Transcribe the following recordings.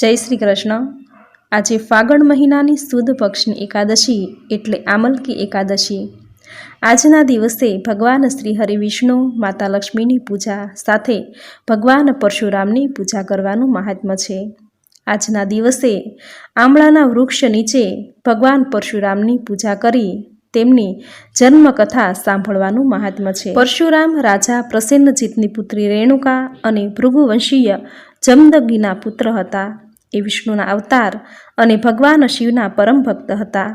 જય શ્રી કૃષ્ણ. આજે ફાગણ મહિનાની સુદ પક્ષની એકાદશી એટલે આમલકી એકાદશી. આજના દિવસે ભગવાન શ્રી હરિ વિષ્ણુ, માતા લક્ષ્મીની પૂજા સાથે ભગવાન પરશુરામની પૂજા કરવાનું મહાત્મ્ય છે. આજના દિવસે આમળાના વૃક્ષ નીચે ભગવાન પરશુરામની પૂજા કરી તેમની જન્મકથા સાંભળવાનું મહાત્મ્ય છે. પરશુરામ રાજા પ્રસન્નજીતની પુત્રી રેણુકા અને ભૃગુવંશીય જમદગીના પુત્ર હતા. એ વિષ્ણુના અવતાર અને ભગવાન શિવના પરમ ભક્ત હતા.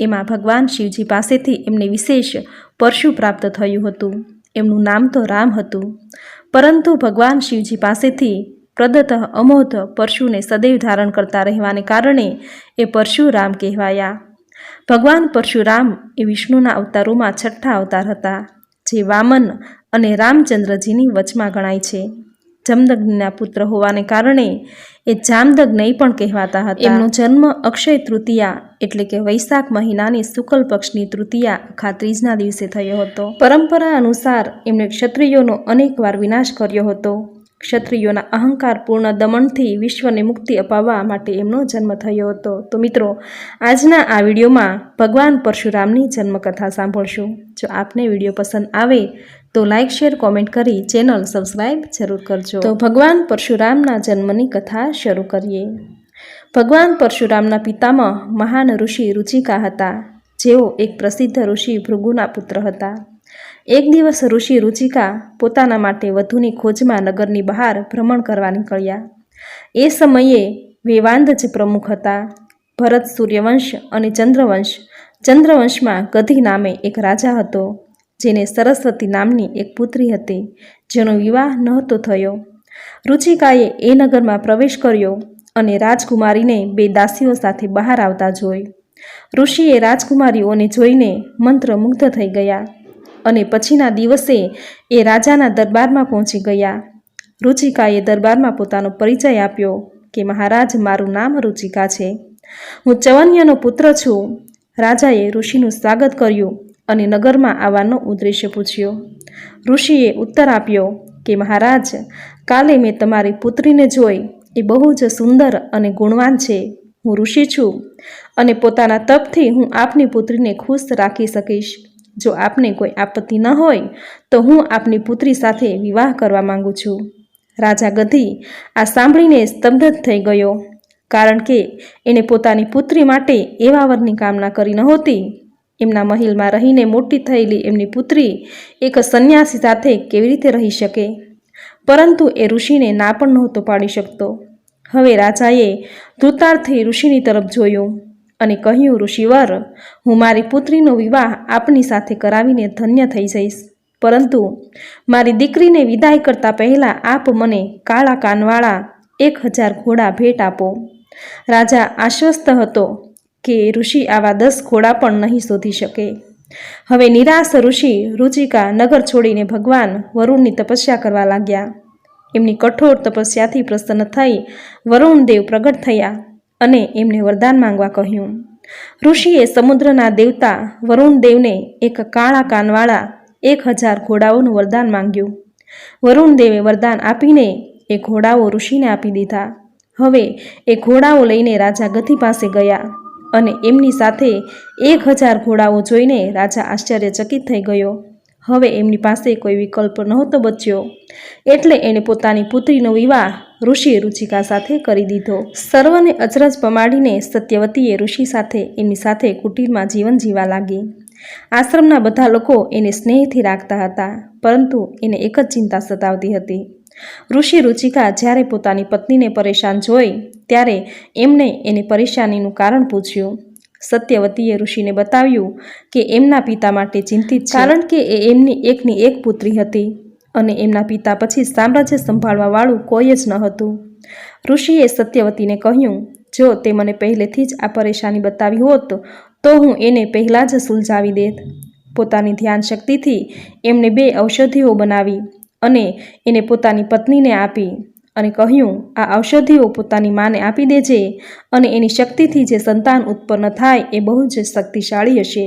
એમાં ભગવાન શિવજી પાસેથી એમને વિશેષ પરશુ પ્રાપ્ત થયું હતું. એમનું નામ તો રામ હતું. પરંતુ ભગવાન શિવજી પાસેથી પ્રદત્ત અમોધ પરશુને સદૈવ ધારણ કરતા રહેવાને કારણે એ પરશુરામ કહેવાયા. ભગવાન પરશુરામ એ વિષ્ણુના અવતારોમાં છઠ્ઠા અવતાર હતા, જે વામન અને રામચંદ્રજીની વચમાં ગણાય છે. જમદગ્નિના પુત્ર હોવાને કારણે એ જામદગ્નય પણ કહેવાતા હતા. એમનો જન્મ અક્ષય તૃતીયા એટલે કે વૈશાખ મહિનાની શુક્લ પક્ષની તૃતીયા અખા ત્રીજના દિવસે થયો હતો. પરંપરા અનુસાર એમણે ક્ષત્રિયોનો અનેકવાર વિનાશ કર્યો હતો. ક્ષત્રિયોના અહંકારપૂર્ણ દમનથી વિશ્વને મુક્તિ અપાવવા માટે એમનો જન્મ થયો હતો. તો મિત્રો, આજના આ વિડીયોમાં ભગવાન પરશુરામની જન્મકથા સાંભળશું. જો આપને વીડિયો પસંદ આવે તો લાઇક શેર, કોમેન્ટ કરી ચેનલ સબસ્ક્રાઈબ જરૂર કરજો. તો ભગવાન પરશુરામના જન્મની કથા શરૂ કરીએ. ભગવાન પરશુરામના પિતામહ મહાન ઋષિ રુચિકા હતા. જેઓ એક પ્રસિદ્ધ ઋષિ ભૃગુના પુત્ર હતા. એક દિવસ ઋષિ રુચિકા પોતાના માટે વધુની ખોજમાં નગરની બહાર ભ્રમણ કરવા નીકળ્યા. એ સમયે વેવાંદ જ પ્રમુખ હતા. ભરત સૂર્યવંશ અને ચંદ્રવંશ. ચંદ્રવંશમાં ગધી નામે એક રાજા હતો. જેને સરસ્વતી નામની એક પુત્રી હતી, જેનો વિવાહ નહોતો થયો. રુચિકાએ એ નગરમાં પ્રવેશ કર્યો અને રાજકુમારીને બે દાસીઓ સાથે બહાર આવતા જોઈ. ઋષિએ રાજકુમારીઓને જોઈને મંત્રમુગ્ધ થઈ ગયા અને પછીના દિવસે એ રાજાના દરબારમાં પહોંચી ગયા. રુચિકાએ દરબારમાં પોતાનો પરિચય આપ્યો કે, મહારાજ, મારું નામ રુચિકા છે. હું ચવન્યનો પુત્ર છું. રાજાએ ઋષિનું સ્વાગત કર્યું અને નગરમાં આવવાનો ઉદ્દેશ્ય પૂછ્યો. ઋષિએ ઉત્તર આપ્યો કે, મહારાજ, કાલે મેં તમારી પુત્રીને જોઈ. એ બહુ જ સુંદર અને ગુણવાન છે. હું ઋષિ છું અને પોતાના તપથી હું આપની પુત્રીને ખુશ રાખી શકીશ. જો આપને કોઈ આપત્તિ ન હોય, તો હું આપની પુત્રી સાથે વિવાહ કરવા માંગુ છું. રાજા ગધી આ સાંભળીને સ્તબ્ધ થઈ ગયો. કારણ કે, એણે પોતાની પુત્રી માટે એવા વરની કામના કરી નહોતી. એમના મહેલમાં રહીને મોટી થયેલી એમની પુત્રી એક સંન્યાસી સાથે કેવી રીતે રહી શકે? પરંતુ એ ઋષિને ના પણ નહોતો પાડી શકતો. હવે રાજાએ ધૃતાર્થી ઋષિની તરફ જોયું અને કહ્યું, ઋષિવર, હું મારી પુત્રીનો વિવાહ આપની સાથે કરાવીને ધન્ય થઈ જઈશ. પરંતુ મારી દીકરીને વિદાય કરતા પહેલાં આપ મને કાળા કાનવાળા એક હજાર ઘોડા ભેટ આપો. રાજા આશ્વસ્ત હતો કે ઋષિ આવા દસ ઘોડા પણ નહીં શોધી શકે. હવે નિરાશ ઋષિ રુચિકા નગર છોડીને ભગવાન વરુણની તપસ્યા કરવા લાગ્યા. એમની કઠોર તપસ્યાથી પ્રસન્ન થઈ વરુણદેવ પ્રગટ થયા અને એમને વરદાન માંગવા કહ્યું. ઋષિએ સમુદ્રના દેવતા વરુણદેવને એક કાળા કાનવાળા એક હજાર ઘોડાઓનું વરદાન માંગ્યું. વરુણદેવે વરદાન આપીને એ ઘોડાઓ ઋષિને આપી દીધા. હવે એ ઘોડાઓ લઈને રાજા ગતિ પાસે ગયા. અને એમની સાથે એક હજાર ઘોડાઓ જોઈને રાજા આશ્ચર્યચકિત થઈ ગયો. હવે એમની પાસે કોઈ વિકલ્પ નહોતો બચ્યો. એટલે એણે પોતાની પુત્રીનો વિવાહ ઋષિ રુચિકા સાથે કરી દીધો. સર્વને અચરજ પમાડીને સત્યવતીએ ઋષિ સાથે એમની સાથે કુટીરમાં જીવન જીવા લાગી. આશ્રમના બધા લોકો એને સ્નેહથી રાખતા હતા, પરંતુ એને એક જ ચિંતા સતાવતી હતી. ઋષિ રુચિકા જ્યારે પોતાની પત્નીને પરેશાન જોઈ, ત્યારે એમણે એની પરેશાનીનું કારણ પૂછ્યું. સત્યવતીએ ઋષિને બતાવ્યું કે એમના પિતા માટે ચિંતિત કારણ કે એ એમની એકની એક પુત્રી હતી અને એમના પિતા પછી સામ્રાજ્ય સંભાળવાવાળું કોઈ જ ન હતું. ઋષિએ સત્યવતીને કહ્યું, જો તે મને પહેલેથી જ આ પરેશાની બતાવી હોત, તો હું એને પહેલાં જ સુલઝાવી દેત. પોતાની ધ્યાન શક્તિથી એમણે બે ઔષધિઓ બનાવી અને એને પોતાની પત્નીને આપી અને કહ્યું, આ ઔષધિઓ પોતાની માને આપી દેજે અને એની શક્તિથી જે સંતાન ઉત્પન્ન થાય એ બહુ જ શક્તિશાળી હશે.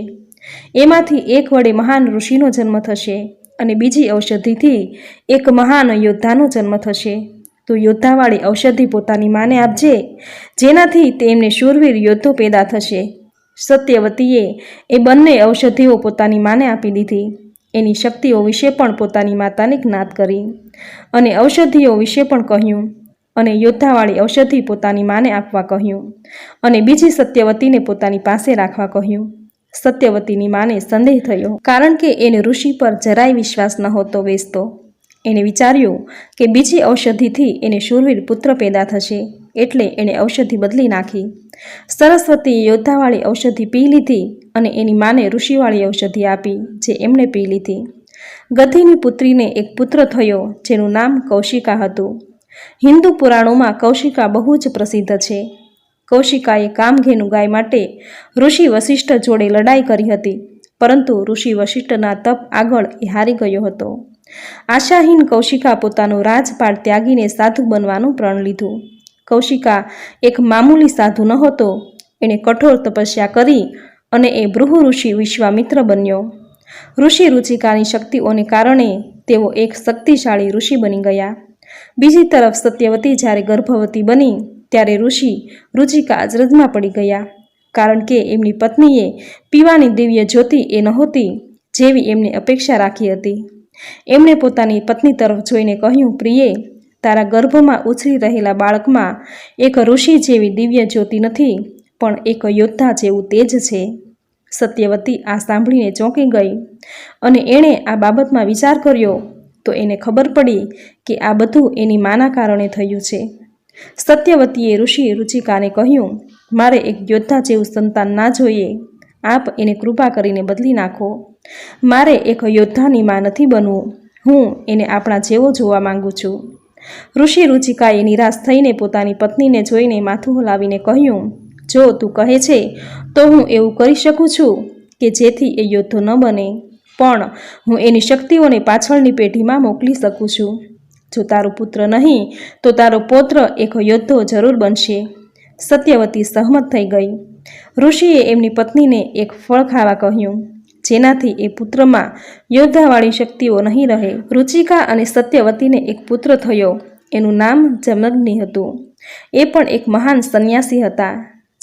એમાંથી એક વડે મહાન ઋષિનો જન્મ થશે અને બીજી ઔષધિથી એક મહાન યોદ્ધાનો જન્મ થશે. તો યોદ્ધાવાળી ઔષધિ પોતાની માને આપજે, જેનાથી તેમને શૂરવીર યોદ્ધો પેદા થશે. સત્યવતીએ એ બંને ઔષધિઓ પોતાની માને આપી દીધી. એની શક્તિઓ વિશે પણ પોતાની માતાને જ્ઞાત કરી અને ઔષધિઓ વિશે પણ કહ્યું અને યોદ્ધાવાળી ઔષધિ પોતાની માને આપવા કહ્યું અને બીજી સત્યવતીને પોતાની પાસે રાખવા કહ્યું. સત્યવતીની માને સંદેહ થયો. કારણ કે એને ઋષિ પર જરાય વિશ્વાસ નહોતો બેસતો એણે વિચાર્યું કે બીજી ઔષધિથી એને શૂરવીર પુત્ર પેદા થશે. એટલે એણે ઔષધિ બદલી નાખી. સરસ્વતીએ યોદ્ધાવાળી ઔષધિ પી લીધી અને એની માને ઋષિવાળી ઔષધિ આપી, જે એમણે પી લીધી. ગધિની પુત્રીને એક પુત્ર થયો, જેનું નામ કૌશિકા હતું. હિન્દુ પુરાણોમાં કૌશિકા બહુ જ પ્રસિદ્ધ છે. કૌશિકાએ કામઘેનુ ગાય માટે ઋષિ વશિષ્ઠ જોડે લડાઈ કરી હતી, પરંતુ ઋષિ વશિષ્ઠના તપ આગળ એ હારી ગયો હતો. આશાહીન કૌશિકા પોતાનો રાજપાટ ત્યાગીને સાધુ બનવાનું પ્રણ લીધું કૌશિકા એક મામૂલી સાધુ નહોતો. એણે કઠોર તપસ્યા કરી અને એ બૃહુ ઋષિ વિશ્વામિત્ર બન્યો. ઋષિ રુચિકાની શક્તિઓને કારણે તેઓ એક શક્તિશાળી ઋષિ બની ગયા. બીજી તરફ સત્યવતી જ્યારે ગર્ભવતી બની, ત્યારે ઋષિ રુચિકા અજરજમાં પડી ગયા, કારણ કે એમની પત્નીએ પીવાની દિવ્ય જ્યોતિ એ નહોતી જેવી એમને અપેક્ષા રાખી હતી. એમણે પોતાની પત્ની તરફ જોઈને કહ્યું, પ્રિયે તારા ગર્ભમાં ઉછળી રહેલા બાળકમાં એક ઋષિ જેવી દિવ્ય જ્યોતિ નથી, પણ એક યોદ્ધા જેવું તેજ છે. સત્યવતી આ સાંભળીને ચોંકી ગઈ અને એણે આ બાબતમાં વિચાર કર્યો તો એને ખબર પડી કે આ બધું એની માના કારણે થયું છે. સત્યવતીએ ઋષિ રુચિકાને કહ્યું, મારે એક યોદ્ધા જેવું સંતાન ના જોઈએ. આપ એને કૃપા કરીને બદલી નાખો. મારે એક યોદ્ધાની માં નથી બનવું. હું એને આપણા જેવો જોવા માંગુ છું. ઋષિ રુચિકાએ નિરાશ થઈને પોતાની પત્નીને જોઈને માથું હલાવીને કહ્યું, જો તું કહે છે, તો હું એવું કરી શકું છું કે જેથી એ યોદ્ધો ન બને. પણ હું એની શક્તિઓને પાછળની પેઢીમાં મોકલી શકું છું. જો તારો પુત્ર નહીં, તો તારો પૌત્ર એક યોદ્ધો જરૂર બનશે. સત્યવતી સહમત થઈ ગઈ. ઋષિએ એમની પત્નીને એક ફળ ખાવા કહ્યું જેનાથી એ પુત્રમાં યોદ્ધાવાળી શક્તિઓ નહીં રહે. રુચિકા અને સત્યવતીને એક પુત્ર થયો. એનું નામ જમગ્નિ હતું. એ પણ એક મહાન સંન્યાસી હતા,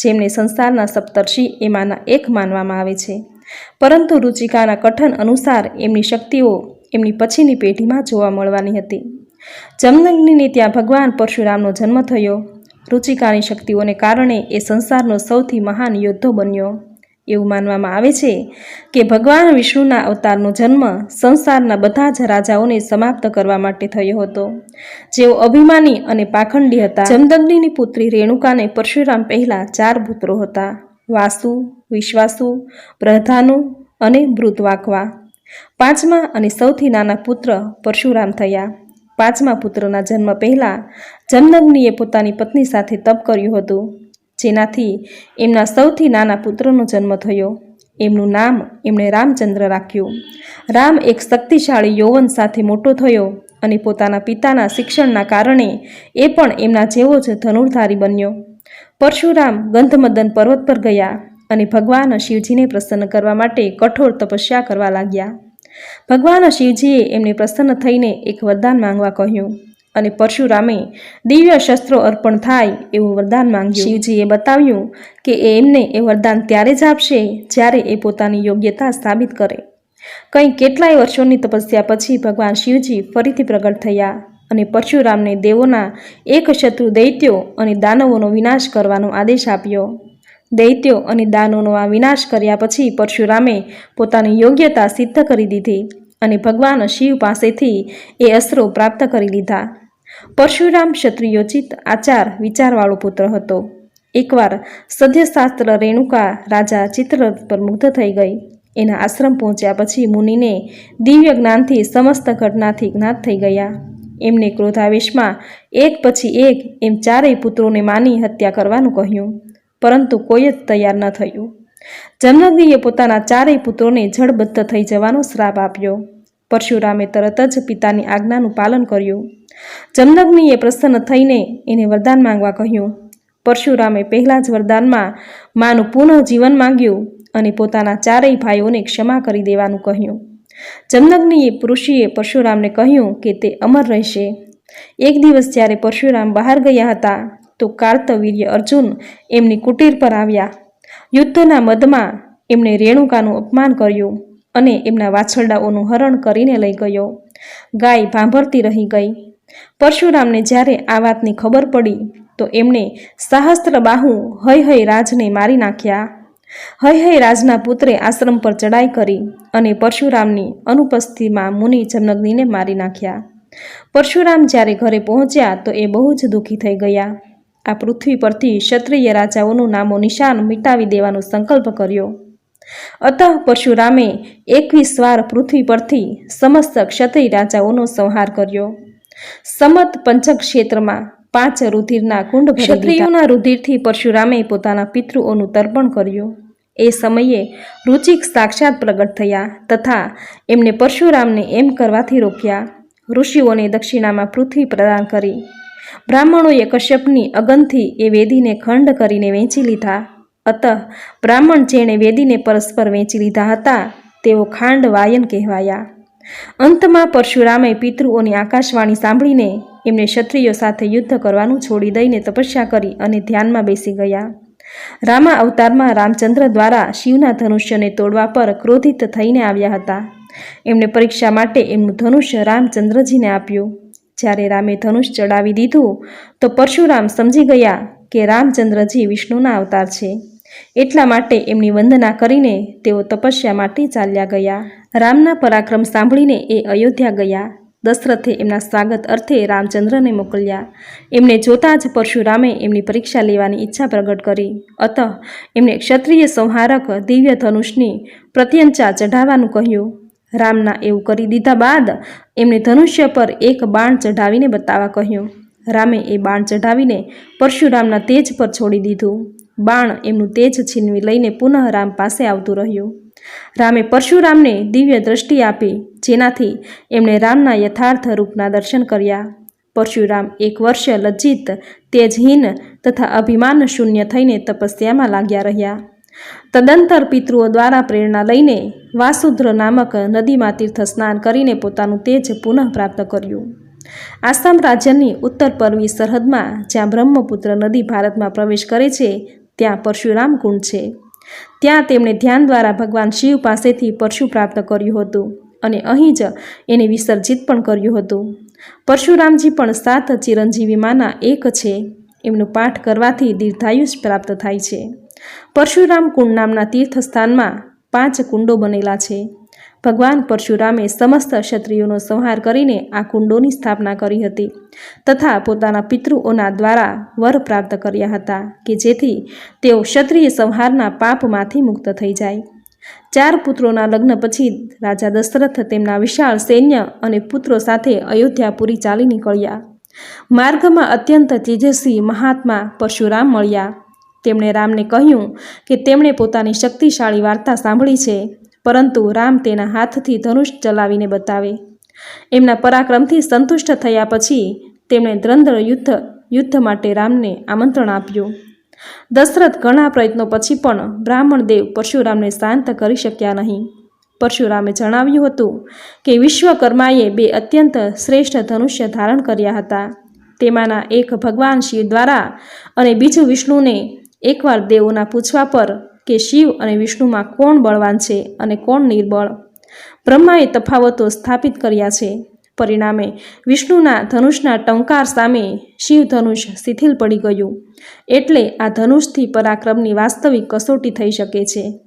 જેમને સંસારના સપ્તર્ષિ એમાંના એક માનવામાં આવે છે. પરંતુ રુચિકાના કઠન અનુસાર એમની શક્તિઓ એમની પછીની પેઢીમાં જોવા મળવાની હતી. જમદગ્નિને ત્યાં ભગવાન પરશુરામનો જન્મ થયો. રુચિકાની શક્તિઓને કારણે એ સંસારનો સૌથી મહાન યોદ્ધો બન્યો. એવું માનવામાં આવે છે કે ભગવાન વિષ્ણુના અવતારનો જન્મ સંસારના બધા જ રાજાઓને સમાપ્ત કરવા માટે થયો હતો. જેઓ અભિમાની અને પાખંડી હતા. જમદગ્નિની પુત્રી રેણુકાને પરશુરામ પહેલાં ચાર પુત્રો હતા. વાસુ, વિશ્વાસુ, પ્રધાનુ અને મૃતવાકવા. પાંચમા અને સૌથી નાના પુત્ર પરશુરામ થયા. પાંચમા પુત્રના જન્મ પહેલાં જમદગ્નિએ પોતાની પત્ની સાથે તપ કર્યું હતું. જેનાથી એમના સૌથી નાના પુત્રનો જન્મ થયો. એમનું નામ એમણે રામચંદ્ર રાખ્યું. રામ એક શક્તિશાળી યૌવન સાથે મોટો થયો અને પોતાના પિતાના શિક્ષણના કારણે એ પણ એમના જેવો જ ધનુર્ધારી બન્યો. પરશુરામ ગંધમદન પર્વત પર ગયા અને ભગવાન શિવજીને પ્રસન્ન કરવા માટે કઠોર તપસ્યા કરવા લાગ્યા. ભગવાન શિવજીએ એમને પ્રસન્ન થઈને એક વરદાન માંગવા કહ્યું. અને પરશુરામે દિવ્ય શસ્ત્રો અર્પણ થાય એવું વરદાન માંગ્યું. શિવજીએ બતાવ્યું કે એ એમને એ વરદાન ત્યારે જ આપશે જ્યારે એ પોતાની યોગ્યતા સાબિત કરે. કંઈ કેટલાય વર્ષોની તપસ્યા પછી ભગવાન શિવજી ફરીથી પ્રગટ થયા અને પરશુરામને દેવોના એક શત્રુ દૈત્યો અને દાનવોનો વિનાશ કરવાનો આદેશ આપ્યો. દૈત્યો અને દાનવોનો આ વિનાશ કર્યા પછી પરશુરામે પોતાની યોગ્યતા સિદ્ધ કરી દીધી અને ભગવાન શિવ પાસેથી એ અસ્ત્રો પ્રાપ્ત કરી લીધા. પરશુરામ ક્ષત્રિયોચિત આચાર વિચારવાળો પુત્ર હતો. એકવાર સદ્યશાસ્ત્ર રેણુકા રાજા ચિત્રરથ પર મુગ્ધ થઈ ગઈ. એના આશ્રમ પહોંચ્યા પછી મુનિને દિવ્ય જ્ઞાનથી સમસ્ત ઘટનાથી જ્ઞાત થઈ ગયા. એમને ક્રોધાવેશમાં એક પછી એક એમ ચારેય પુત્રોને માની હત્યા કરવાનું કહ્યું, પરંતુ કોઈ જ તૈયાર ન થયું. જમનગીએ પોતાના ચારેય પુત્રોને જળબદ્ધ થઈ જવાનો શ્રાપ આપ્યો. પરશુરામે તરત જ પિતાની આજ્ઞાનું પાલન કર્યું. જમદગ્નિએ પ્રસન્ન થઈને એને વરદાન માંગવા કહ્યું. પરશુરામે પહેલાં જ વરદાનમાં માનું પુનઃ જીવન માંગ્યું અને પોતાના ચારેય ભાઈઓને ક્ષમા કરી દેવાનું કહ્યું. જમદગ્નિએ ઋષિએ પરશુરામને કહ્યું કે તે અમર રહેશે. એક દિવસ જ્યારે પરશુરામ બહાર ગયા હતા, તો કાર્તવીર્ય અર્જુન એમની કુટીર પર આવ્યા. યુદ્ધના મદમાં એમણે રેણુકાનું અપમાન કર્યું અને એમના વાછરડાઓનું હરણ કરીને લઈ ગયો. ગાય ભાંભરતી રહી ગઈ. પરશુરામને જ્યારે આ વાતની ખબર પડી, તો એમણે સહસ્ત્ર બાહુ હય હય રાજને મારી નાખ્યા. હય હય રાજના પુત્રે આશ્રમ પર ચડાઈ કરી અને પરશુરામની અનુપસ્થિતિમાં મુનિ જમનગ્નિને મારી નાખ્યા. પરશુરામ જ્યારે ઘરે પહોંચ્યા, તો એ બહુ જ દુઃખી થઈ ગયા. આ પૃથ્વી પરથી ક્ષત્રિય રાજાઓનું નામો નિશાન મિટાવી દેવાનો સંકલ્પ કર્યો. અતઃ પરશુરામે એકવીસ વાર પૃથ્વી પરથી સમસ્ત ક્ષત્રિય રાજાઓનો સંહાર કર્યો. સમત પંચક ક્ષેત્રમાં પાંચ રુધિરના કુંડ ક્ષત્રિયોના રુધિરથી પરશુરામે પોતાના પિતૃઓનું તર્પણ કર્યું. એ સમયે રુચિક સાક્ષાત પ્રગટ થયા તથા એમને પરશુરામને એમ કરવાથી રોક્યા. ઋષિઓને દક્ષિણામાં પૃથ્વી પ્રદાન કરી. બ્રાહ્મણોએ કશ્યપની અગનથી એ વેદીને ખંડ કરીને વેચી લીધા. અતઃ બ્રાહ્મણ જેણે વેદીને પરસ્પર વેચી લીધા હતા, તેઓ ખાંડ વાયન કહેવાયા. અંતમાં પરશુરામે પિતૃઓની આકાશવાણી સાંભળીને એમને ક્ષત્રિયો સાથે યુદ્ધ કરવાનું છોડી દઈને તપસ્યા કરી અને ધ્યાનમાં બેસી ગયા. રામા અવતારમાં રામચંદ્ર દ્વારા શિવના ધનુષ્યને તોડવા પર ક્રોધિત થઈને આવ્યા હતા. એમણે પરીક્ષા માટે એમનું ધનુષ્ય રામચંદ્રજીને આપ્યું. જ્યારે રામે ધનુષ ચડાવી દીધું, તો પરશુરામ સમજી ગયા કે રામચંદ્રજી વિષ્ણુના અવતાર છે. એટલા માટે એમની વંદના કરીને તેઓ તપસ્યા માટે ચાલ્યા ગયા. રામના પરાક્રમ સાંભળીને એ અયોધ્યા ગયા. દશરથે એમના સ્વાગત અર્થે રામચંદ્રને મોકલ્યા. એમને જોતાં જ પરશુરામે એમની પરીક્ષા લેવાની ઈચ્છા પ્રગટ કરી. અતઃ એમને ક્ષત્રિય સંહારક દિવ્ય ધનુષની પ્રત્યંચા ચઢાવવાનું કહ્યું. રામના એવું કરી દીધા બાદ એમણે ધનુષ્ય પર એક બાણ ચઢાવીને બતાવવા કહ્યું. રામે એ બાણ ચઢાવીને પરશુરામના તેજ પર છોડી દીધું. બાણ એમનું તેજ છીનવી લઈને પુનઃ રામ પાસે આવતું રહ્યું. રામે પરશુરામને દિવ્ય દ્રષ્ટિ આપી, જેનાથી એમણે રામના યથાર્થ રૂપના દર્શન કર્યા. પરશુરામ એક વર્ષ લજ્જિત, તેજહીન તથા અભિમાન શૂન્ય થઈને તપસ્યામાં લાગ્યા રહ્યા. તદંતર પિતૃઓ દ્વારા પ્રેરણા લઈને વાસુદ્ર નામક નદીમાં તીર્થ સ્નાન કરીને પોતાનું તેજ પુનઃ પ્રાપ્ત કર્યું. આસામ રાજ્યની ઉત્તર પૂર્વી સરહદમાં જ્યાં બ્રહ્મપુત્ર નદી ભારતમાં પ્રવેશ કરે છે, ત્યાં પરશુરામ કુંડ છે. ત્યાં તેમણે ધ્યાન દ્વારા ભગવાન શિવ પાસેથી પરશુ પ્રાપ્ત કર્યું હતું અને અહીં જ એને વિસર્જિત પણ કર્યું હતું. પરશુરામજી પણ સાત ચિરંજીવીમાંના એક છે. એમનું પાઠ કરવાથી દીર્ઘાયુષ પ્રાપ્ત થાય છે. પરશુરામ કુંડ નામના તીર્થસ્થાનમાં પાંચ કુંડો બનેલા છે. ભગવાન પરશુરામે સમસ્ત ક્ષત્રિયોનો સંહાર કરીને આ કુંડોની સ્થાપના કરી હતી તથા પોતાના પિતૃઓના દ્વારા વર પ્રાપ્ત કર્યા હતા કે જેથી તેઓ ક્ષત્રિય સંહારના પાપમાંથી મુક્ત થઈ જાય. ચાર પુત્રોના લગ્ન પછી રાજા દશરથ તેમના વિશાળ સૈન્ય અને પુત્રો સાથે અયોધ્યાપુરી ચાલી નીકળ્યા. માર્ગમાં અત્યંત તેજસ્વી મહાત્મા પરશુરામ મળ્યા. તેમણે રામને કહ્યું કે તેમણે પોતાની શક્તિશાળી વાર્તા સાંભળી છે. પરંતુ રામ તેના હાથથી ધનુષ ચલાવીને બતાવે. એમના પરાક્રમથી સંતુષ્ટ થયા પછી તેમણે દ્રંદ્ર યુદ્ધ યુદ્ધ માટે રામને આમંત્રણ આપ્યું. દશરથ ઘણા પ્રયત્નો પછી પણ બ્રાહ્મણ દેવ પરશુરામને શાંત કરી શક્યા નહીં. પરશુરામે જણાવ્યું હતું કે વિશ્વકર્માએ બે અત્યંત શ્રેષ્ઠ ધનુષ્ય ધારણ કર્યા હતા. તેમાંના એક ભગવાન શિવ દ્વારા અને બીજું વિષ્ણુને એકવાર દેવોના પૂછવા પર કે શિવ અને વિષ્ણુમાં કોણ બળવાન છે અને કોણ નિર્બળ? બ્રહ્માએ તફાવતો સ્થાપિત કર્યા છે. પરિણામે વિષ્ણુના ધનુષના ટંકાર સામે શિવ ધનુષ શિથિલ પડી ગયું. એટલે આ ધનુષથી પરાક્રમની વાસ્તવિક કસોટી થઈ શકે છે.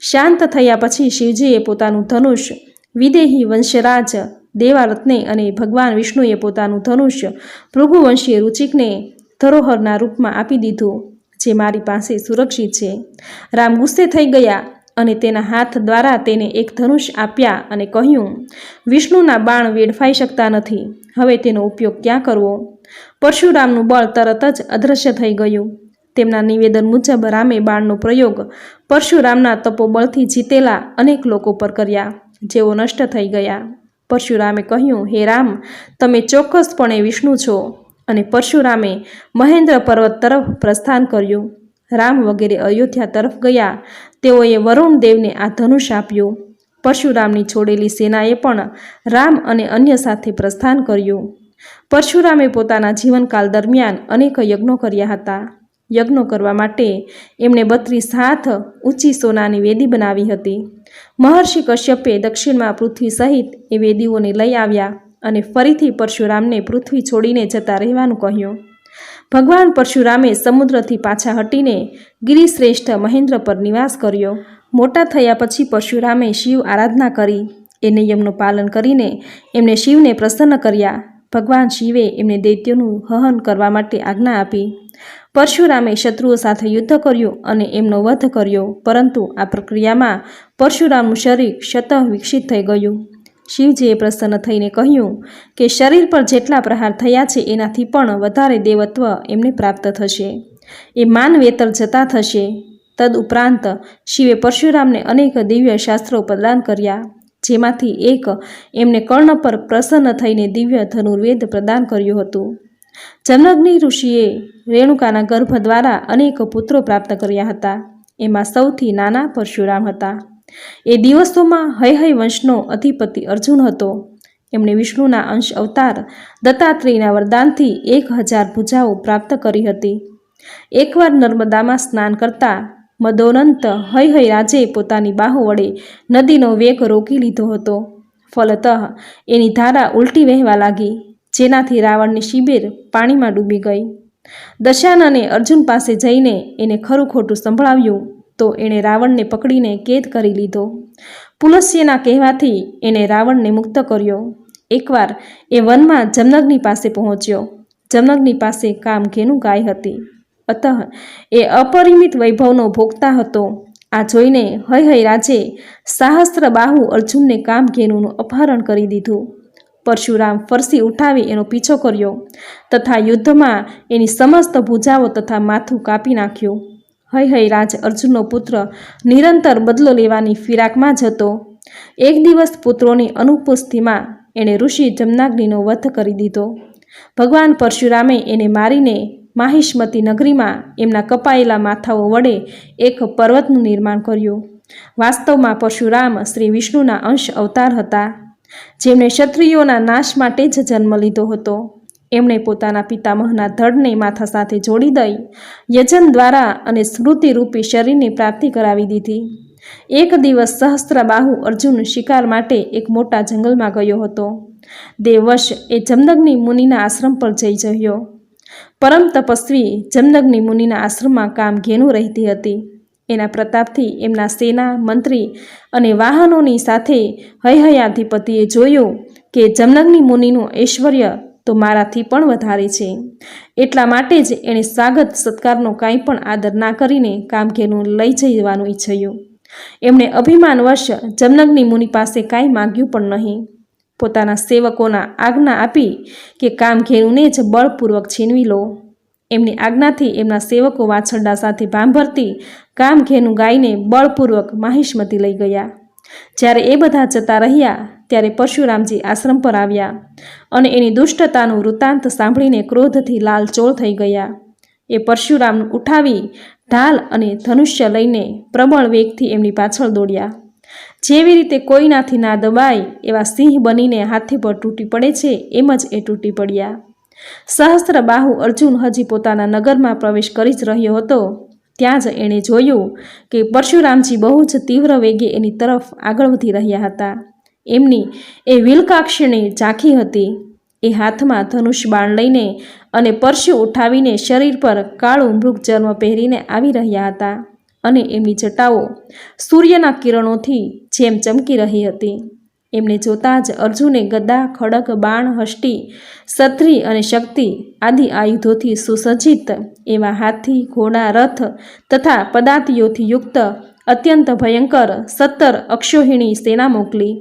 શાંત થયા પછી શિવજીએ પોતાનું ધનુષ, વિદેહી વંશરાજ દેવારત્ને અને ભગવાન વિષ્ણુએ પોતાનું ધનુષ્ય ભૃગુવંશીય રુચિકને ધરોહરના રૂપમાં આપી દીધું. જે મારી પાસે સુરક્ષિત છે. રામ ગુસ્સે થઈ ગયા અને તેના હાથ દ્વારા તેને એક ધનુષ આપ્યા અને કહ્યું, વિષ્ણુના બાણ વેડફાઈ શકતા નથી. હવે તેનો ઉપયોગ ક્યાં કરવો? પરશુરામનું બળ તરત જ અદૃશ્ય થઈ ગયું. તેમના નિવેદન મુજબ રામે બાણનો પ્રયોગ પરશુરામના તપોબળથી જીતેલા અનેક લોકો પર કર્યા, જેઓ નષ્ટ થઈ ગયા. પરશુરામે કહ્યું, હે રામ, તમે ચોક્કસપણે વિષ્ણુ છો. અને પરશુરામે મહેન્દ્ર પર્વત તરફ પ્રસ્થાન કર્યું. રામ વગેરે અયોધ્યા તરફ ગયા. તેઓએ વરુણ દેવને આ ધનુષ આપ્યું. પરશુરામની છોડેલી સેનાએ પણ રામ અને અન્ય સાથે પ્રસ્થાન કર્યું. પરશુરામે પોતાના જીવનકાળ દરમિયાન અનેક યજ્ઞો કર્યા હતા. યજ્ઞો કરવા માટે એમણે બત્રીસ હાથ ઊંચી સોનાની વેદી બનાવી હતી. મહર્ષિ કશ્યપે દક્ષિણમાં પૃથ્વી સહિત એ વેદીઓને લઈ આવ્યા. અને ફરીથી પરશુરામને પૃથ્વી છોડીને જતા રહેવાનું કહ્યું. ભગવાન પરશુરામે સમુદ્રથી પાછા હટીને ગિરિશ્રેષ્ઠ મહેન્દ્ર પર નિવાસ કર્યો. મોટા થયા પછી પરશુરામે શિવ આરાધના કરી. એ નિયમનું પાલન કરીને એમને શિવને પ્રસન્ન કર્યા. ભગવાન શિવે એમને દૈત્યોનું હહન કરવા માટે આજ્ઞા આપી. પરશુરામે શત્રુઓ સાથે યુદ્ધ કર્યું અને એમનો વધ કર્યો, પરંતુ આ પ્રક્રિયામાં પરશુરામનું શરીર શતઃ વિકસિત થઈ ગયું. શિવજીએ પ્રસન્ન થઈને કહ્યું કે શરીર પર જેટલા પ્રહાર થયા છે, એનાથી પણ વધારે દેવત્વ એમને પ્રાપ્ત થશે. એ માનવેતર જતા થશે. તદ ઉપરાંત શિવે પરશુરામને અનેક દિવ્ય શાસ્ત્રો પ્રદાન કર્યા, જેમાંથી એક એમને કર્ણ પર પ્રસન્ન થઈને દિવ્ય ધનુર્વેદ પ્રદાન કર્યું હતું. જમનગ્નિ ઋષિએ રેણુકાના ગર્ભ દ્વારા અનેક પુત્રો પ્રાપ્ત કર્યા હતા. એમાં સૌથી નાના પરશુરામ હતા. એ દિવસોમાં હય વંશનો અધિપતિ અર્જુન હતો. એમણે વિષ્ણુના અંશ અવતાર દત્તાત્રેયના વરદાનથી એક હજાર ભુજાઓ પ્રાપ્ત કરી હતી. એકવાર નર્મદામાં સ્નાન કરતા મદોનંત હૈહય રાજે પોતાની બાહુ વડે નદીનો વેગ રોકી લીધો હતો. ફલતઃ એની ધારા ઉલટી વહેવા લાગી, જેનાથી રાવણની શિબિર પાણીમાં ડૂબી ગઈ. દશાનને અર્જુન પાસે જઈને એને ખરું ખોટું સંભળાવ્યું. તો એણે રાવણને પકડીને કેદ કરી લીધો. પુલસ્યના કહેવાથી એણે રાવણને મુક્ત કર્યો. એકવાર એ વનમાં જમનગ્નિ પાસે પહોંચ્યો. જમનગ્નિ પાસે કામ ઘેનું ગાય હતી. અતઃ એ અપરિમિત વૈભવનો ભોગતા હતો. આ જોઈને હય હય રાજે સાહસ્ત્ર બાહુ અર્જુનને કામ ઘેનુંનું અપહરણ કરી દીધું. પરશુરામ ફરસી ઉઠાવી એનો પીછો કર્યો. તથા યુદ્ધમાં એની સમસ્ત ભૂજાઓ તથા માથું કાપી નાખ્યું. હય હય રાજ અર્જુનનો પુત્ર નિરંતર બદલો લેવાની ફિરાકમાં જ હતો. એક દિવસ પુત્રોની અનુપસ્થિતિમાં એણે ઋષિ જમનાગ્નિનો વધ કરી દીધો. ભગવાન પરશુરામે એને મારીને માહિષ્મતી નગરીમાં એમના કપાયેલા માથાઓ વડે એક પર્વતનું નિર્માણ કર્યું. વાસ્તવમાં પરશુરામ શ્રી વિષ્ણુના અંશ અવતાર હતા. જેમણે ક્ષત્રિયોના નાશ માટે જ જન્મ લીધો હતો. એમણે પોતાના પિતામહના ધડને માથા સાથે જોડી દઈ, યજન દ્વારા અને સ્મૃતિરૂપી શરીરની પ્રાપ્તિ કરાવી દીધી. એક દિવસ સહસ્ત્રબાહુ અર્જુન શિકાર માટે એક મોટા જંગલમાં ગયો હતો. દેવવશ એ જમદગ્નિ મુનિના આશ્રમ પર જઈ રહ્યો. પરમ તપસ્વી જમદગ્નિ મુનિના આશ્રમમાં કામ ઘેનું રહેતી હતી. એના પ્રતાપથી એમના સેના, મંત્રી અને વાહનોની સાથે હયહયાધિપતિએ જોયું કે જમનગ્નિ મુનિનું ઐશ્વર્ય તો મારાથી પણ વધારે છે. એટલા માટે જ એણે સ્વાગત સત્કારનો કાંઈ પણ આદર ના કરીને કામઘેનું લઈ જવાનું ઈચ્છયું. એમણે અભિમાનવશ જમનગ્નિ મુનિ પાસે કાંઈ માગ્યું પણ નહીં. પોતાના સેવકોના આજ્ઞા આપી કે કામઘેનુને જ બળપૂર્વક છીનવી લો. એમની આજ્ઞાથી એમના સેવકો વાછરડા સાથે ભાંભરતી કામઘેનું ગાયને બળપૂર્વક માહિષ્મતી લઈ ગયા. જ્યારે એ બધા જતા રહ્યા ત્યારે પરશુરામજી આશ્રમ પર આવ્યા અને એની દુષ્ટતાનું વૃત્તાંત સાંભળીને ક્રોધથી લાલચોળ થઈ ગયા. એ પરશુરામ ઉઠાવી, ઢાલ અને ધનુષ્ય લઈને પ્રબળ વેગથી એમની પાછળ દોડ્યા. જેવી રીતે કોઈનાથી ના દબાય એવા સિંહ બનીને હાથી પર તૂટી પડે છે, એમ જ એ તૂટી પડ્યા. સહસ્ત્ર બાહુ અર્જુન હજી પોતાના નગરમાં પ્રવેશ કરી જ રહ્યો હતો. ત્યાં જ એણે જોયું કે પરશુરામજી બહુ જ તીવ્ર વેગે એની તરફ આગળ વધી રહ્યા હતા. એમની એ વિલકાક્ષીણી ઝાંખી હતી. એ હાથમાં ધનુષ બાણ લઈને અને પરશુ ઉઠાવીને શરીર પર કાળું મૃગચર્મ પહેરીને આવી રહ્યા હતા અને એમની જટાઓ સૂર્યના કિરણોથી જેમ ચમકી રહી હતી. એમને જોતાં જ અર્જુને ગદા ખડક બાણ હષ્ટી સત્રી અને શક્તિ આદિ આયુધોથી સુસજ્જિત એવા હાથી, ઘોડા, રથ તથા પદાતિઓથી યુક્ત અત્યંત ભયંકર સત્તર અક્ષોહિણી સેના મોકલી.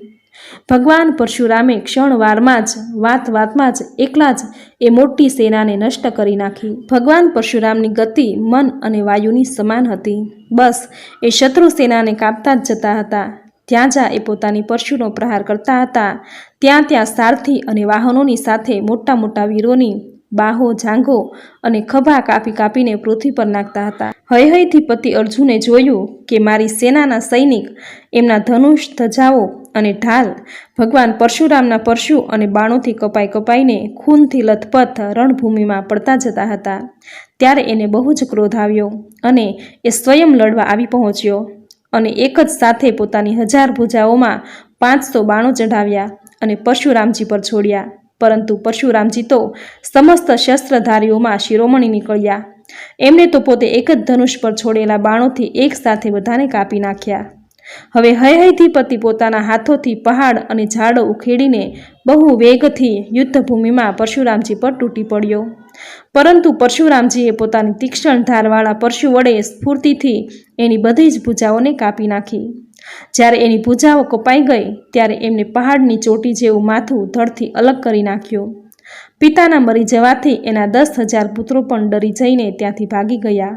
ભગવાન પરશુરામે ક્ષણવારમાં જ વાત વાતમાં જ, એકલા જ એ મોટી સેનાને નષ્ટ કરી નાખી. ભગવાન પરશુરામની ગતિ, મન અને વાયુની સમાન હતી. બસ, એ શત્રુ સેનાને કાપતા જ જતા હતા. ત્યાં જ્યાં એ પોતાની પરશુનો પ્રહાર કરતા હતા. ત્યાં ત્યાં સારથી અને વાહનોની સાથે મોટા મોટા વીરોની બાહો, જાંઘો અને ખભા કાપી કાપીને પૃથ્વી પર નાખતા હતા. હય પતિ અર્જુને જોયું કે મારી સેનાના સૈનિક એમના ધનુષ, ધજાઓ અને ઢાલ ભગવાન પરશુરામના પરશુ અને બાણોથી કપાઈ કપાઈને ખૂનથી લથપથ રણભૂમિમાં પડતા જતા હતા. ત્યારે એને બહુ જ ક્રોધ આવ્યો અને એ સ્વયં લડવા આવી પહોંચ્યો અને એક જ સાથે પોતાની હજાર ભુજાઓમાં પાંચસો બાણો ચઢાવ્યા અને પરશુરામજી પર છોડ્યા. પરંતુ પરશુરામજી તો સમસ્ત શસ્ત્રધારીઓમાં શિરોમણી નીકળ્યા. એમણે તો પોતે એક જ ધનુષ પર છોડેલા બાણોથી એક સાથે બધાને કાપી નાખ્યા. હવે હયહયથી પતિ પોતાના હાથોથી પહાડ અને ઝાડો ઉખેડીને બહુ વેગથી યુદ્ધભૂમિમાં પરશુરામજી પર તૂટી પડ્યો. પરંતુ પરશુરામજીએ પોતાની તીક્ષ્ણ ધારવાળા પરશુ વડે સ્ફૂર્તિથી એની બધી જ ભૂજાઓને કાપી નાખી. જ્યારે એની ભૂજાઓ કપાઈ ગઈ, ત્યારે એમને પહાડની ચોટી જેવું માથું ધડથી અલગ કરી નાખ્યું. પિતાના મરી જવાથી એના દસ હજાર પુત્રો પણ ડરી જઈને ત્યાંથી ભાગી ગયા.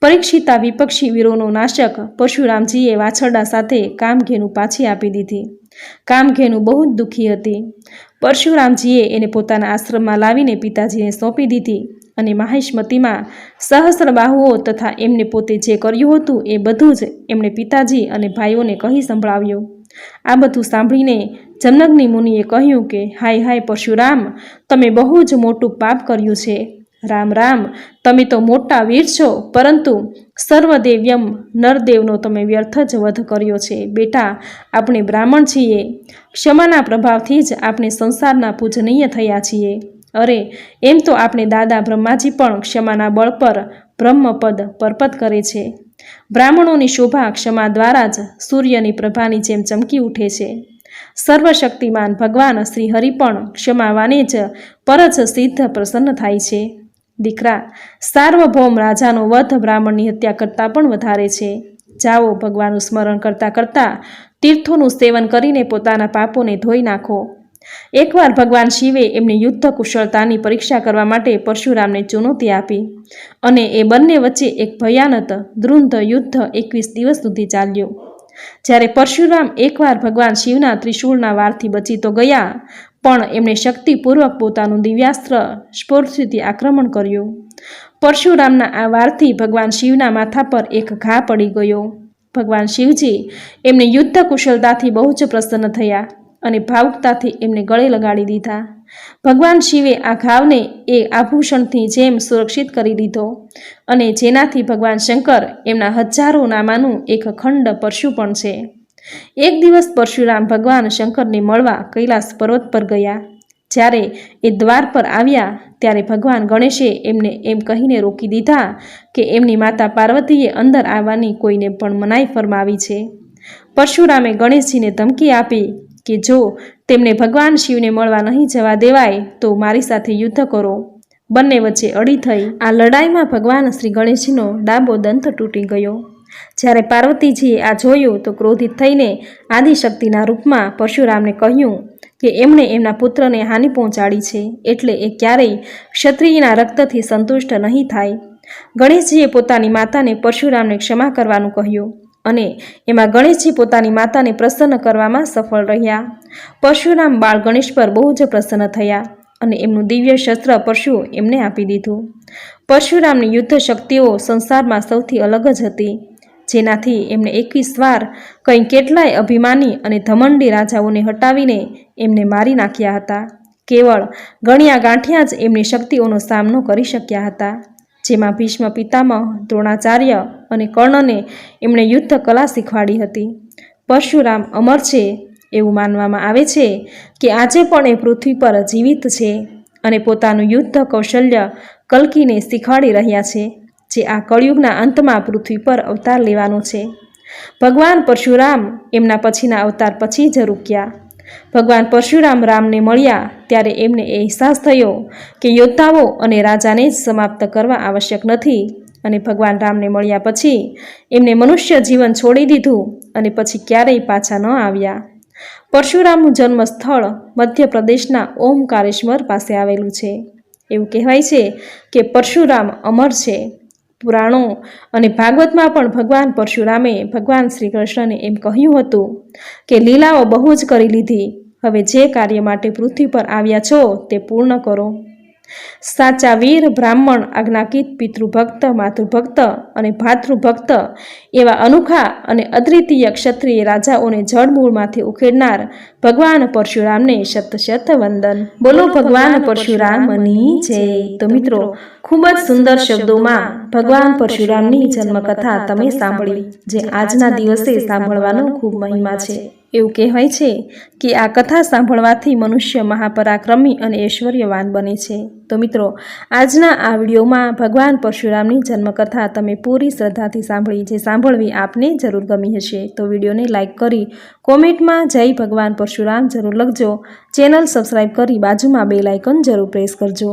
પરીક્ષિતા વિપક્ષી વીરોનો નાશક પરશુરામજીએ વાછરડા સાથે કામઘેનું પાછી આપી દીધી. કામઘેનું બહુ જ દુઃખી હતી. પરશુરામજીએ એને પોતાના આશ્રમમાં લાવીને પિતાજીને સોંપી દીધી. અને માહિષ્મતીમાં સહસ્ર બાહુઓ તથા એમને પોતે જે કર્યું હતું એ બધું જ એમણે પિતાજી અને ભાઈઓને કહી સંભળાવ્યું. આ બધું સાંભળીને જમનગ્નિ મુનિએ કહ્યું કે, હાય હાય, પરશુરામ, તમે બહુ જ મોટું પાપ કર્યું છે. રામ રામ, તમે તો મોટા વીર છો, પરંતુ સર્વદેવ્યમ નરદેવનો તમે વ્યર્થ જ વધ કર્યો છે. બેટા, આપણે બ્રાહ્મણ છીએ. ક્ષમાના પ્રભાવથી જ આપણે સંસારના પૂજનીય થયા છીએ. અરે, એમ તો આપણે દાદા બ્રહ્માજી પણ ક્ષમાના બળ પર બ્રહ્મપદ પરપત કરે છે. બ્રાહ્મણોની શોભા ક્ષમા દ્વારા જ સૂર્યની પ્રભાની જેમ ચમકી ઉઠે છે. સર્વશક્તિમાન ભગવાન શ્રી હરિ પણ ક્ષમાવાને જ પર જ સિદ્ધ પ્રસન્ન થાય છે. દીકરા, સાર્વભૌમ રાજાનો વધ બ્રાહ્મણની હત્યા કરતાં પણ વધારે છે. જાઓ ભગવાનનું સ્મરણ કરતાં કરતાં તીર્થોનું સેવન કરીને પોતાના પાપોને ધોઈ નાખો. એકવાર ભગવાન શિવે એમની યુદ્ધ કુશળતાની પરીક્ષા કરવા માટે પરશુરામને ચુનૌતી આપી અને એ બંને વચ્ચે એક ભયાનક દ્રુંધ યુદ્ધ એકવીસ દિવસ સુધી ચાલ્યું. જ્યારે પરશુરામ એકવાર ભગવાન શિવના ત્રિશૂળના વારથી બચી તો ગયા, પણ એમણે શક્તિપૂર્વક પોતાનું દિવ્યાસ્ત્ર સ્ફૂર્તિથી આક્રમણ કર્યું. પરશુરામના આ વારથી ભગવાન શિવના માથા પર એક ઘા પડી ગયો. ભગવાન શિવજી એમને યુદ્ધ કુશળતાથી બહુ જ પ્રસન્ન થયા. અને ભાવુકતાથી એમને ગળે લગાડી દીધા. ભગવાન શિવે આ ઘાવને એ આભૂષણથી જેમ સુરક્ષિત કરી દીધો અને જેનાથી ભગવાન શંકર એમના હજારો નામાનું એક અખંડ પરશુ પણ છે. એક દિવસ પરશુરામ ભગવાન શંકરને મળવા કૈલાસ પર્વત પર ગયા. જ્યારે એ દ્વાર પર આવ્યા, ત્યારે ભગવાન ગણેશે એમને એમ કહીને રોકી દીધા કે એમની માતા પાર્વતીએ અંદર આવવાની કોઈને પણ મનાઈ ફરમાવી છે. પરશુરામે ગણેશજીને ધમકી આપી કે જો તેમને ભગવાન શિવને મળવા નહીં જવા દેવાય, તો મારી સાથે યુદ્ધ કરો. બંને વચ્ચે અડી થઈ આ લડાઈમાં ભગવાન શ્રી ગણેશજીનો ડાબો દંત તૂટી ગયો. જ્યારે પાર્વતીજીએ આ જોયું, તો ક્રોધિત થઈને આદિશક્તિના રૂપમાં પરશુરામને કહ્યું કે એમણે એમના પુત્રને હાનિ પહોંચાડી છે, એટલે એ ક્યારેય ક્ષત્રિયના રક્તથી સંતુષ્ટ નહીં થાય. ગણેશજીએ પોતાની માતાને પરશુરામને ક્ષમા કરવાનું કહ્યું. અને એમાં ગણેશજી પોતાની માતાને પ્રસન્ન કરવામાં સફળ રહ્યા. પરશુરામ બાળ ગણેશ પર બહુ જ પ્રસન્ન થયા અને એમનું દિવ્ય શસ્ત્ર પરશુ એમને આપી દીધું. પરશુરામની યુદ્ધ શક્તિઓ સંસારમાં સૌથી અલગ જ હતી. જેનાથી એમને એકવીસ વાર કંઈ કેટલાય અભિમાની અને ધમંડી રાજાઓને હટાવીને એમને મારી નાખ્યા હતા. કેવળ ગણ્યા ગાંઠિયા જ એમની શક્તિઓનો સામનો કરી શક્યા હતા. જેમાં ભીષ્મ પિતામહ, દ્રોણાચાર્ય અને કર્ણને એમણે યુદ્ધ કલા શીખવાડી હતી. પરશુરામ અમર છે એવું માનવામાં આવે છે કે આજે પણ એ પૃથ્વી પર જીવિત છે અને પોતાનું યુદ્ધ કૌશલ્ય કલ્કીને શીખવાડી રહ્યા છે, જે આ કળિયુગના અંતમાં પૃથ્વી પર અવતાર લેવાનો છે. ભગવાન પરશુરામ એમના પછીના અવતાર પછી જ રૂક્યા. ભગવાન પરશુરામ રામને મળ્યા ત્યારે એમને એ અહેસાસ થયો કે યોદ્ધાઓ અને રાજાને જ સમાપ્ત કરવા આવશ્યક નથી અને ભગવાન રામને મળ્યા પછી એમને મનુષ્ય જીવન છોડી દીધું અને પછી ક્યારેય પાછા ન આવ્યા. પરશુરામનું જન્મ સ્થળ મધ્યપ્રદેશના ઓમકારેશ્વર પાસે આવેલું છે. એવું કહેવાય છે કે પરશુરામ અમર છે. પુરાણો અને ભાગવતમાં પણ ભગવાન પરશુરામે ભગવાન શ્રી કૃષ્ણને એમ કહ્યું હતું કે લીલાઓ બહુ જ કરી લીધી. હવે જે કાર્ય માટે પૃથ્વી પર આવ્યા છો તે પૂર્ણ કરો. સાચા વીર, બ્રાહ્મણ, આજ્ઞાકીત, પિતૃભક્ત, માતૃભક્ત અને ભાતૃભક્ત એવા અનોખા અને અદ્વિતીય ક્ષત્રિય રાજાઓને જળમૂળમાંથી ઉખેડનાર ભગવાન પરશુરામને શત વંદન. બોલો ભગવાન પરશુરામની જય. તો મિત્રો, ખૂબ જ સુંદર શબ્દોમાં ભગવાન પરશુરામની જન્મકથા તમે સાંભળી, જે આજના દિવસે સાંભળવાનો ખૂબ મહિમા છે. એવું કહેવાય છે કે આ કથા સાંભળવાથી મનુષ્ય મહાપરાક્રમી અને ઐશ્વર્યવાન બને છે. તો મિત્રો, આજના આ વિડીયોમાં ભગવાન પરશુરામની જન્મકથા તમે પૂરી શ્રદ્ધાથી સાંભળી, જે સાંભળવી આપને જરૂર ગમી હશે. તો વિડીયોને લાઇક કરી, કોમેન્ટમાં જય ભગવાન પરશુરામ જરૂર લખજો. ચેનલ સબસ્ક્રાઈબ કરી બાજુમાં બે લાઇકન જરૂર પ્રેસ કરજો.